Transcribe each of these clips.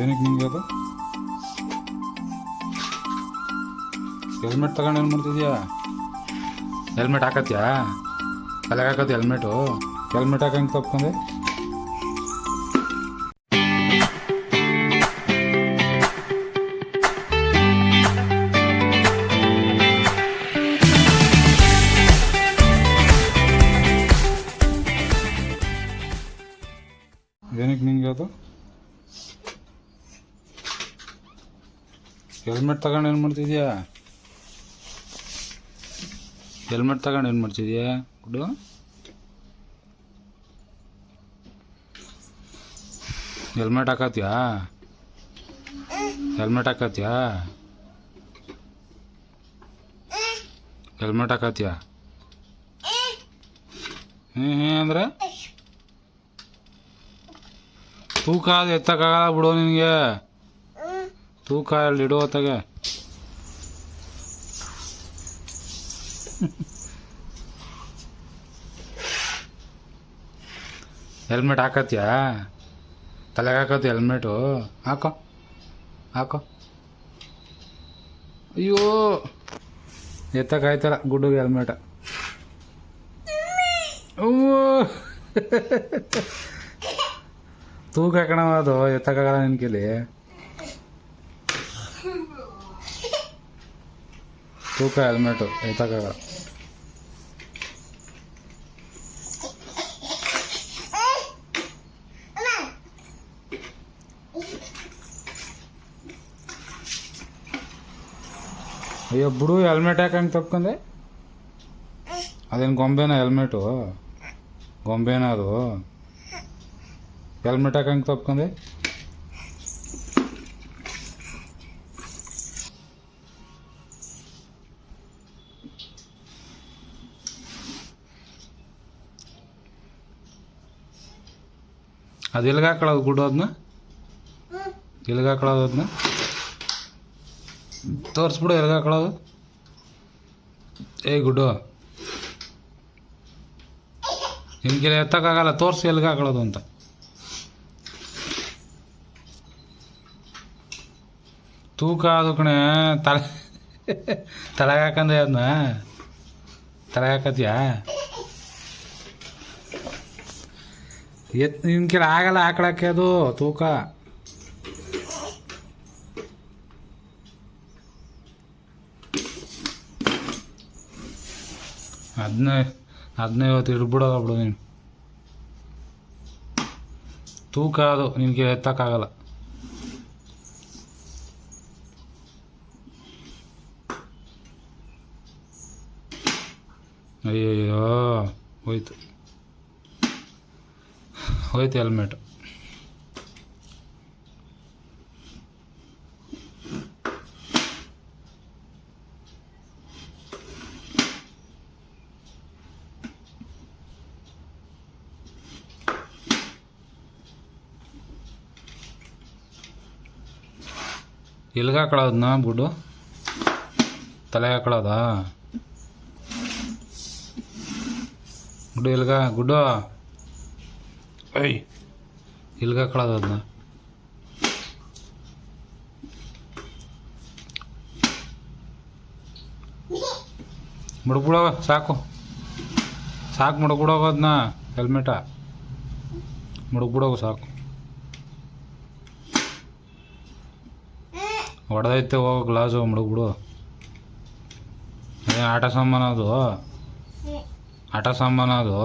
ಏನಕ್ಕೆ ನಿಮಗೆ ಅದು? ಹೆಲ್ಮೆಟ್ ತಗೊಂಡು ಏನು ಮಾಡ್ತಿದ್ಯಾ? ಹೆಲ್ಮೆಟ್ ಹಾಕತ್ಯಾ? ತಲೆಗೆ ಹಾಕತ್ತಿ ಹೆಲ್ಮೆಟು ಹೆಲ್ಮೆಟ್ ಹಾಕಂಗೆ ತಪ್ಕೊಂಡೆ? ಹೆಲ್ಮೆಟ್ ತಗೊಂಡು ಏನು ಮಾಡ್ತಿದ್ಯಾ? ಹೆಲ್ಮೆಟ್ ತಗೊಂಡು ಏನು ಮಾಡ್ತಿದ್ಯಾ? ಗುಡು ಹೆಲ್ಮೆಟ್ ಹಾಕತ್ಯಾ? ಹೆಲ್ಮೆಟ್ ಹಾಕತ್ಯಾ? ಹೆಲ್ಮೆಟ್ ಹಾಕತ್ಯಾ? ಹ್ಞೂ ಹ್ಞೂ ಅಂದ್ರೆ? ತೂಕ ಅದು ಎತ್ತಕ್ಕಾಗಲ್ಲ ಬಿಡು ನಿನಗೆ. ತೂಕ ಅಲ್ಲಿ ಇಡೋ ಹೊತ್ತಾಗೆ. ಹೆಲ್ಮೆಟ್ ಹಾಕತ್ಯಾ? ತಲೆಗೆ ಹಾಕತ್ತಿ ಹೆಲ್ಮೆಟು ಹಾಕೋ ಹಾಕೋ. ಅಯ್ಯೋ ಎತ್ತಕ್ಕಾಯ್ತಲ್ಲ ಗುಡ್ಡುಗೆ ಹೆಲ್ಮೆಟ ತೂಕ ಹಾಕೋಣ ಅದು ಎತ್ತಕ್ಕಾಗಲ್ಲ ನಿನ್ ಕೈಲಿ ತೂಕ ಹೆಲ್ಮೆಟು ಎತ್ತಕ್ಕಾಗಲ್ಲ ಅಯ್ಯೋ ಬಿಡು ಹೆಲ್ಮೆಟ್ ಯಾಕೆ ಹಂಗೆ ತಪ್ಕೊಂಡೆ ಅದೇನು ಗೊಂಬೆನ ಹೆಲ್ಮೆಟು ಗೊಂಬೆನ ಅದು ಹೆಲ್ಮೆಟ್ ಅದು ಎಲ್ಲಿಗೆ ಹಾಕೊಳ್ಳೋದು ಗುಡ್ಡು ಅದನ್ನ ಎಲ್ಲಿಗೆ ಹಾಕೊಳ್ಳೋದು ಅದನ್ನ ತೋರಿಸ್ಬಿಡು ಎಲ್ಲಿಗೆ ಹಾಕೊಳ್ಳೋದು ಏ ಗುಡ್ಡು. ನಿಮ್ಗೆ ಎತ್ತಕ್ಕಾಗಲ್ಲ, ತೋರಿಸಿ ಎಲ್ಲಿಗೆ ಹಾಕೊಳ್ಳೋದು ಅಂತ. ತೂಕ ಅದು ಕಣೆ, ತಲೆ ತಲೆಗೆ ಹಾಕಂದೆ ಅದನ್ನ ತಲೆಗೆ ಹಾಕತ್ಯಾ? ಎತ್ ನಿನ್ ಆಗಲ್ಲ ಹಾಕೊಳಕ್ಕೆ ಅದು ತೂಕ. ಅದನ್ನೇ ಹದಿನೈವತ್ತು ಇಡ್ಬಿಡೋದ ಬಿಡು ನೀನು. ತೂಕ ಅದು, ನಿನಗೆ ಎತ್ತಕ್ಕಾಗಲ್ಲ. ಅಯ್ಯಯ್ಯೋ, ಹೋಯ್ತು. ಹೋಯ್ತು ಹೆಲ್ಮೆಟ್. ಎಲ್ಗೆ ಹಾಕೊಳ್ಳೋದನ್ನ ಬುಡು ತಲೆ ಹಾಕೊಳ್ಳೋದಾ ಗುಡ್ಡು ಎಲ್ಗ ಗುಡ್ಡು? ಐ ಇಲ್ಗ ಕಳೆದ ಅದನ್ನ. ಮುಡ್ಬಿಡವ ಸಾಕು. ಸಾಕು ಮುಡ್ಬಿಡೋಗ ಅದನ್ನ ಹೆಲ್ಮೆಟ ಮುಡ್ಬಿಡೋಗು ಸಾಕು. ಹೊಡೆದೈತೆ ಹೋಗ ಗ್ಲಾಸು ಮುಡುಗ್ಬಿಡು ಏನು ಆಟ ಸಾಮಾನು ಅದು. ಆಟ ಸಾಮಾನು ಅದು.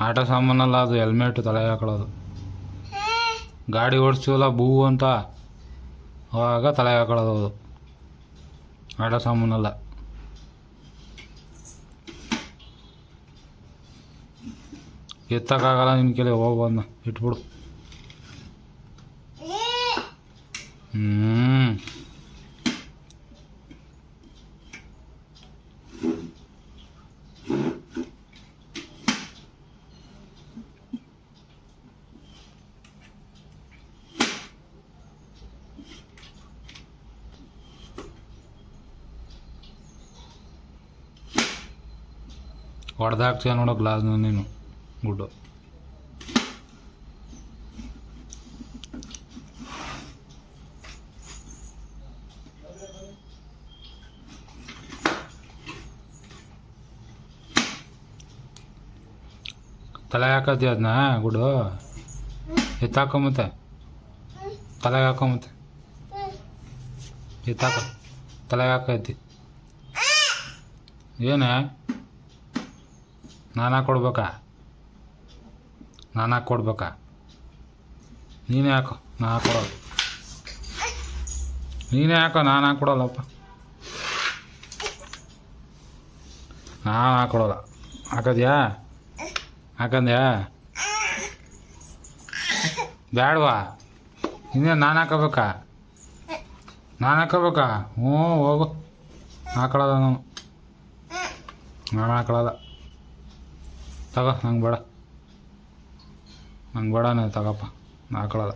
ಆಟ ಸಾಮಾನಲ್ಲ ಅದು ಹೆಲ್ಮೆಟ್ ತಲೆ ಹಾಕೊಳ್ಳೋದು. ಗಾಡಿ ಓಡಿಸ್ತೀವಲ್ಲ ಬೂ ಅಂತ. ಅವಾಗ ತಲೆ ಹಾಕೊಳ್ಳೋದು ಅದು. ಆಟ ಸಾಮಾನಲ್ಲ. ಎತ್ತಕ್ಕಾಗಲ್ಲ ನಿನ್ನ ಕೆಲೆ ಹೋಗೋದನ್ನ ಇಟ್ಬಿಡು. ಹ್ಞೂ ಹೊಡೆದಾಕ್ತೀಯ ನೋಡೋ ಗ್ಲಾಸ್ನ ನೀನು. ಗುಡ್ಡು. ತಲೆ ಹಾಕತಿ ಅದನ್ನ ಗುಡು ಎತ್ತಾಕೊಂಬತ್ತೆ. ತಲೆಗೆ ಹಾಕೊಂಬತ್ತೆ. ಎತ್ತಾಕ. ತಲೆಗೆ ಹಾಕೈತಿ ಏನೇ? ನಾನು ಕೊಡ್ಬೇಕಾ? ನಾನಾ ಕೊಡ್ಬೇಕಾ? ನೀನೇ ಹಾಕೋ ನಾ ಕೊಡೋ ನೀನೇ ಹಾಕೋ ನಾನು ಹಾಕ್ಕೊಡಲ್ಲಪ್ಪ ನಾನು ಹಾಕೊಡೋಲ್ಲ ಹಾಕದ್ಯಾ? ಹಾಕಂದ್ಯಾ? ಬ್ಯಾಡವಾ? ಇನ್ನೇ ನಾನು ಹಾಕೋಬೇಕಾ? ನಾನು ಹಾಕೋಬೇಕಾ? ಹ್ಞೂ, ಹೋಗು. ಹಾಕೊಳ್ಳೋದ ನಾನು. ನಾನು ಹಾಕೊಳ್ಳೋದ ತಗೋ ನಂಗೆ ಬೇಡ. ನಂಗೆ ಬೇಡ ನಾನು ತಗೋಪ್ಪ ನಾ ಹಾಕೊಳ್ಳೋದ